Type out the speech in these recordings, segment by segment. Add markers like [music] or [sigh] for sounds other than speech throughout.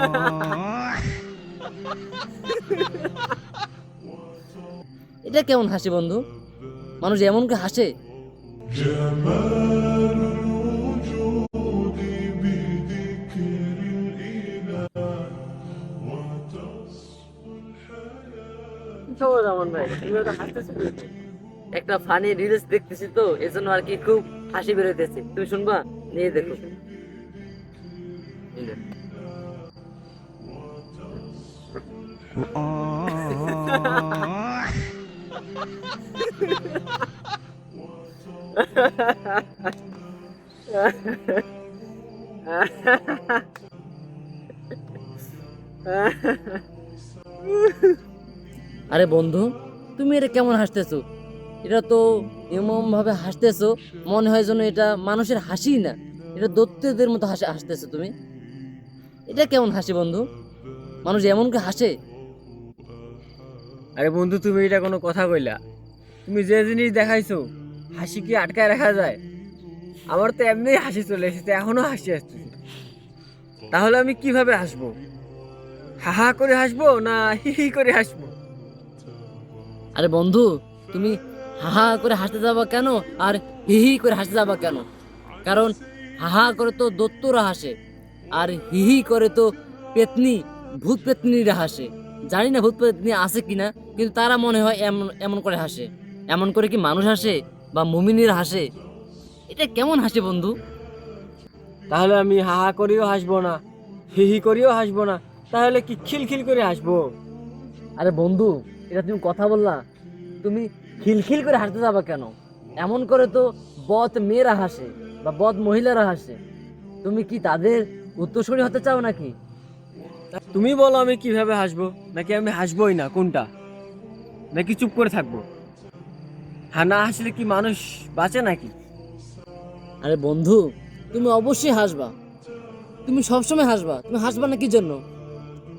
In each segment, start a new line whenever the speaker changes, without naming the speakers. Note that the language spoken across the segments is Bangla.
[laughs] এটা কেমন হাসি বন্ধু? মানুষ এমন করে হাসে? একটা ফানি রিলস দেখতেছি তো, এজন্য আর কি খুব হাসি বেরোতেছে তুমি শুনবা? নিয়ে দেখো। [laughs] আরে বন্ধু, তুমি এটা কেমন হাসতেছো? এটা তো এমন ভাবে হাসতেছো, মনে হয় যেন এটা মানুষের হাসি না। এটা দত্তদের মতো হাসি হাসতেছো তুমি। এটা কেমন হাসি বন্ধু? মানুষ এমন কি হাসে?
আরে বন্ধু, তুমি এটা কোনো কথা কইলা। তুমি যে জিনিস দেখাইছো, হাসি কি আটকায় রাখা যায়? আমার তো এমনি হাসি চলে এসেছে এখনও হাসি আসতেছে। তাহলে আমি কীভাবে হাসবো? হা হা করে হাসবো না হি হি করে হাসবো?
আরে বন্ধু, তুমি হা হা করে হাসতে যাবা কেন? আর হি হি করে হাসতে যাবা কেন? কারণ হা হা করে তো দত্তরা হাসে, আর হি হি করে তো পেতনি, ভূত পেতনিরা হাসে। জানি না ভূত পেতনি আছে কিনা কিন্তু তারা মনে হয় এমন এমন করে হাসে। এমন করে কি মানুষ হাসে বা মুমিনীরা হাসে? এটা কেমন হাসে বন্ধু?
তাহলে আমি হাহা করেও হাসবো না হি হি করেও হাসবো না তাহলে কি খিলখিল করে হাসবো?
আরে বন্ধু এটা তুমি কথা বললা তুমি খিলখিল করে হাসতে যাবা কেন? এমন করে তো বদ মেয়েরা হাসে বা বদ মহিলারা হাসে। তুমি কি তাদের উত্তরসূরি হতে চাও নাকি?
তুমি বলো আমি কীভাবে হাসবো? নাকি আমি হাসবোই না? কোনটা? নাকি চুপ করে থাকব? হ্যাঁ না হাসলে কি মানুষ বাঁচে নাকি?
আরে বন্ধু, তুমি অবশ্যই হাসবা। তুমি সবসময় হাসবা। তুমি হাসবা না কি জন্য?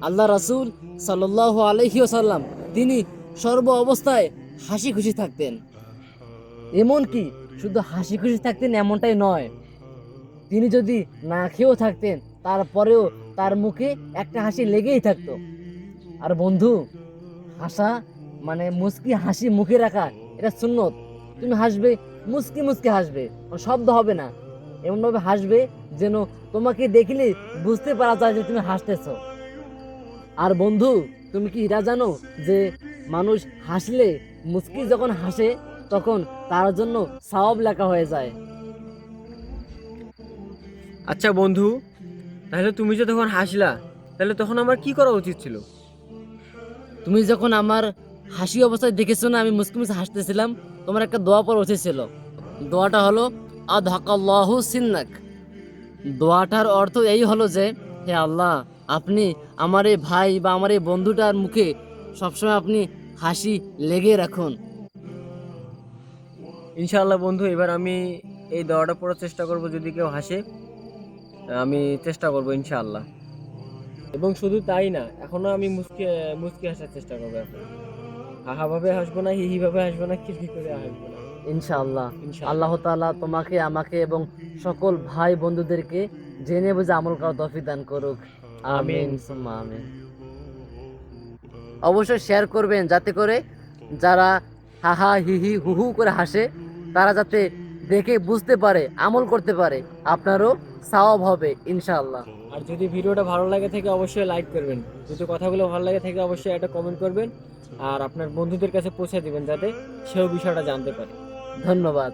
আল্লাহ রাসূল সাল্লাল্লাহু আলাইহি ওয়াসাল্লাম তিনি সর্ব অবস্থায় হাসি খুশি থাকতেন। এমন কি? শুধু হাসি খুশি থাকতেন এমনটাই নয়। তিনি যদি না খেয়েও থাকতেন তারপরেও তার মুখে একটা হাসি লেগেই থাকতো। আর বন্ধু, হাসা মানে মুস্কি হাসি মুখে রাখা, এটা সুন্নত। তুমি হাসবে মুস্কি মুস্কি হাসবে শব্দ হবে না। এমনভাবে হাসবে যেন তোমাকে দেখলে বুঝতে পারা যায় যে তুমি হাসতেছো। আর বন্ধু, তুমি কি এটা জানো যে মানুষ হাসলে মুস্কি যখন হাসে, তখন তার জন্য সওয়াব লেখা হয়ে যায়।
আচ্ছা বন্ধু তাহলে তুমি যে তখন হাসলা তাহলে তখন আমার কি করা উচিত ছিল?
তুমি যখন আমার হাসি অবস্থায় দেখেছ না আমি মুসকি মুসকি হাসতেছিলাম তোমার একটা দোয়া পর উচিত ছিল। দোয়াটা হলো আধাকাল্লাহু সিন্নাক। দোয়াটার অর্থ এই হলো যে হে আল্লাহ আপনি আমার এই ভাই বা আমার এই বন্ধুটার মুখে সবসময় আপনি হাসি লেগে রাখুন।
ইনশাআল্লাহ বন্ধু এবার আমি এই দোয়াটা পড়ার চেষ্টা করব যদি কেউ হাসে। আমি চেষ্টা করব ইনশাআল্লাহ। এবং শুধু তাই না এখনও আমি মুসকি মুসকি হাসার চেষ্টা করব এখন। হাহা ভাবে হাসবো না হি হি ভাবে হাসবো না খিলখি করে হাসবো না।
ইনশাআল্লাহ। আল্লাহ তাআলা তোমাকে আমাকে এবং সকল ভাই বন্ধুদেরকে জেনে বুঝে আমল করার তৌফিক দান করুক।
আমিন।
সুম্মা আমিন। অবশ্যই শেয়ার করবেন যাতে করে যারা হাহা হিহি হু হু করে হাসে তারা যাতে দেখে বুঝতে পারে আমল করতে পারে আপনারও সাওয়াব হবে ইনশাআল্লাহ।
আর যদি ভিডিওটা ভালো লাগে থেকে অবশ্যই লাইক করবেন। যদি কথাগুলো ভালো লাগে থেকে অবশ্যই একটা কমেন্ট করবেন। আর আপনার বন্ধুদের কাছে পৌঁছে দিবেন যাতে সেও বিষয়টা জানতে পারে।
ধন্যবাদ।